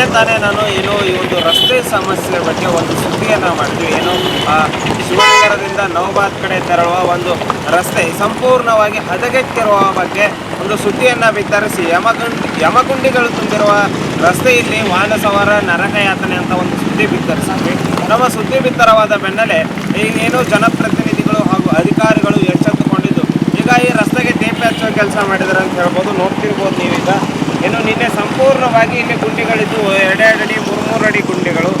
ನಿನ್ನೆ ತಾನೇ ನಾನು ಏನೋ ಈ ಒಂದು ರಸ್ತೆ ಸಮಸ್ಯೆ ಬಗ್ಗೆ ಒಂದು ಸುದ್ದಿಯನ್ನು ಮಾಡಿದ್ವಿ. ಏನೋ ಶಿವನಗರದಿಂದ ನವಬಾದ್ ಕಡೆ ತೆರಳುವ ಒಂದು ರಸ್ತೆ ಸಂಪೂರ್ಣವಾಗಿ ಹದಗೆಟ್ಟಿರುವ ಬಗ್ಗೆ ಒಂದು ಸುದ್ದಿಯನ್ನು ಬಿತ್ತರಿಸಿ ಯಮಗುಂಡಿ, ಯಮಗುಂಡಿಗಳು ತುಂಬಿರುವ ರಸ್ತೆಯಲ್ಲಿ ವಾಹನ ಸವಾರ ನರಕ ಯಾತನೆ ಅಂತ ಒಂದು ಸುದ್ದಿ ಬಿತ್ತರಿಸಿದ್ವಿ. ನಮ್ಮ ಸುದ್ದಿ ಬಿತ್ತರವಾದ ಬೆನ್ನಲ್ಲೇ ಈಗೇನು ಜನಪ್ರತಿನಿಧಿಗಳು ಹಾಗೂ ಅಧಿಕಾರಿಗಳು ಎಚ್ಚೆತ್ತುಕೊಂಡಿದ್ದು, ಈಗ ಈ ರಸ್ತೆಗೆ ಟೇಪ್ ಹಚ್ಚುವ ಕೆಲಸ ಮಾಡಿದ್ದಾರೆ ಅಂತ ಹೇಳ್ಬೋದು. ನೋಡ್ತಿರ್ಬೋದು ನೀವೀಗ. ನಿನ್ನೆ ಸಂಪೂರ್ಣವಾಗಿ ಇಲ್ಲಿ ಗುಂಡಿಗಳಿದ್ದು, ಎರಡೆರಡು ಅಡಿ ಮೂರು ಮೂರು ಅಡಿ ಗುಂಡಿಗಳು.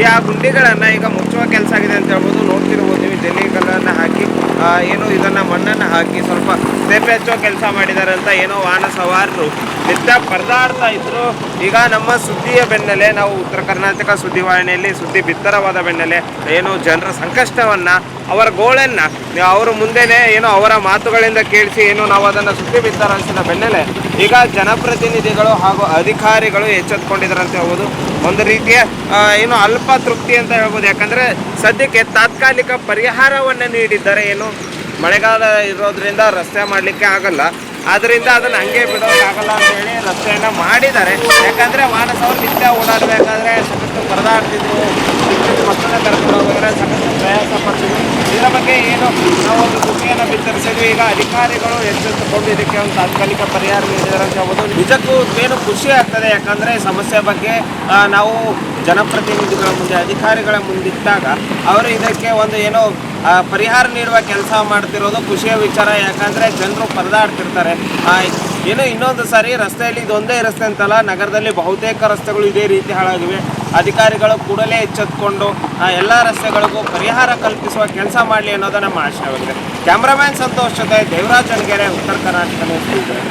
ಈ ಆ ಗುಂಡಿಗಳನ್ನು ಈಗ ಮುಚ್ಚುವ ಕೆಲಸ ಆಗಿದೆ ಅಂತ ಹೇಳ್ಬೋದು. ನೋಡ್ತಿರ್ಬೋದು ನೀವು, ಜಲ್ಲಿ ಕಲ್ಲನ್ನು ಹಾಕಿ ಏನು ಇದನ್ನು ಮಣ್ಣನ್ನು ಹಾಕಿ ಸ್ವಲ್ಪ ತೇಪೆ ಹಚ್ಚುವ ಕೆಲಸ ಮಾಡಿದ್ದಾರೆ ಅಂತ ಏನೋ ವಾಹನ ಸವಾರರು. ನಿತ್ಯ ಪರದಾಡ್ತಾ ಇದ್ರು. ಈಗ ನಮ್ಮ ಸುದ್ದಿಯ ಬೆನ್ನಲ್ಲೇ ನಾವು ಉತ್ತರ ಕರ್ನಾಟಕ ಸುದ್ದಿವಾಹಿನಿಯಲ್ಲಿ ಸುದ್ದಿ ಬಿತ್ತರವಾದ ಬೆನ್ನಲ್ಲೇ ಏನು ಜನರ ಸಂಕಷ್ಟವನ್ನು, ಅವರ ಗೋಳನ್ನು, ಅವರು ಮುಂದೆನೇ ಏನೋ ಅವರ ಮಾತುಗಳಿಂದ ಕೇಳಿಸಿ ಏನು ನಾವು ಅದನ್ನು ಸುದ್ದಿ ಬಿತ್ತರಿಸಿದ ಬೆನ್ನಲ್ಲೇ ಈಗ ಜನಪ್ರತಿನಿಧಿಗಳು ಹಾಗೂ ಅಧಿಕಾರಿಗಳು ಎಚ್ಚೆತ್ಕೊಂಡಿದ್ದಾರೆ ಅಂತ ಹೇಳ್ಬೋದು ಒಂದು ರೀತಿಯ ಏನು ಅಲ್ಪ ತೃಪ್ತಿ ಅಂತ ಹೇಳ್ಬೋದು. ಯಾಕಂದರೆ ಸದ್ಯಕ್ಕೆ ತಾತ್ಕಾಲಿಕ ಪರಿಹಾರವನ್ನು ನೀಡಿದ್ದಾರೆ ಏನು ಮಳೆಗಾಲ ಇರೋದ್ರಿಂದ ರಸ್ತೆ ಮಾಡಲಿಕ್ಕೆ ಆಗಲ್ಲ. ಆದ್ದರಿಂದ ಅದನ್ನು ಹಂಗೆ ಬಿಡೋಕ್ಕಾಗಲ್ಲ ಅಂತ ಹೇಳಿ ರಸ್ತೆಯನ್ನು ಮಾಡಿದ್ದಾರೆ. ಯಾಕಂದರೆ ಮಾನಸವರು ನಿತ್ಯ ಓಡಾಡಬೇಕಾದ್ರೆ ಸಾಕಷ್ಟು ಪರದಾಡ್ತಿದ್ರು. ಮಕ್ಕಳನ್ನ ಕರ್ಕೊಂಡು ಹೋಗಿದ್ರೆ ಸಾಕಷ್ಟು ಪ್ರಯಾಸ ಪಡ್ತಿದ್ರು. ಇದರ ಬಗ್ಗೆ ಏನು ನಾವು ಒಂದು ವಿತರಿಸಿದ್ವಿ ಈಗ ಅಧಿಕಾರಿಗಳು ಎಚ್ಚೆತ್ತುಕೊಂಡು ಇದಕ್ಕೆ ಒಂದು ತಾತ್ಕಾಲಿಕ ಪರಿಹಾರ ನೀಡಿದ್ದಾರೆ ಅಂತ ಹೇಳ್ಬೋದು. ನಿಜಕ್ಕೂ ಏನು ಖುಷಿ ಆಗ್ತದೆ, ಯಾಕಂದರೆ ಸಮಸ್ಯೆ ಬಗ್ಗೆ ನಾವು ಜನಪ್ರತಿನಿಧಿಗಳ ಮುಂದೆ, ಅಧಿಕಾರಿಗಳ ಮುಂದಿಟ್ಟಾಗ ಅವರು ಇದಕ್ಕೆ ಒಂದು ಏನೋ ಪರಿಹಾರ ನೀಡುವ ಕೆಲಸ ಮಾಡ್ತಿರೋದು ಖುಷಿಯ ವಿಚಾರ, ಯಾಕಂದರೆ ಜನರು ಪರದಾಡ್ತಿರ್ತಾರೆ. ಏನು ಇನ್ನೊಂದು ಸಾರಿ ರಸ್ತೆಯಲ್ಲಿ ಇದೊಂದೇ ರಸ್ತೆ ಅಂತಲ್ಲ, ನಗರದಲ್ಲಿ ಬಹುತೇಕ ರಸ್ತೆಗಳು ಇದೇ ರೀತಿ ಹಾಳಾಗಿವೆ. ಅಧಿಕಾರಿಗಳು ಕೂಡಲೇ ಎಚ್ಚೆತ್ತುಕೊಂಡು ಆ ಎಲ್ಲ ರಸ್ತೆಗಳಿಗೂ ಪರಿಹಾರ ಕಲ್ಪಿಸುವ ಕೆಲಸ ಮಾಡಲಿ ಅನ್ನೋದು ನಮ್ಮ ಆಶಯವಾಗಿದೆ. ಕ್ಯಾಮ್ರಾಮ್ಯಾನ್ ಸಂತೋಷ್ ಜೊತೆ ದೇವರಾಜ್ ಉತ್ತರ ಕರ್ನಾಟಕ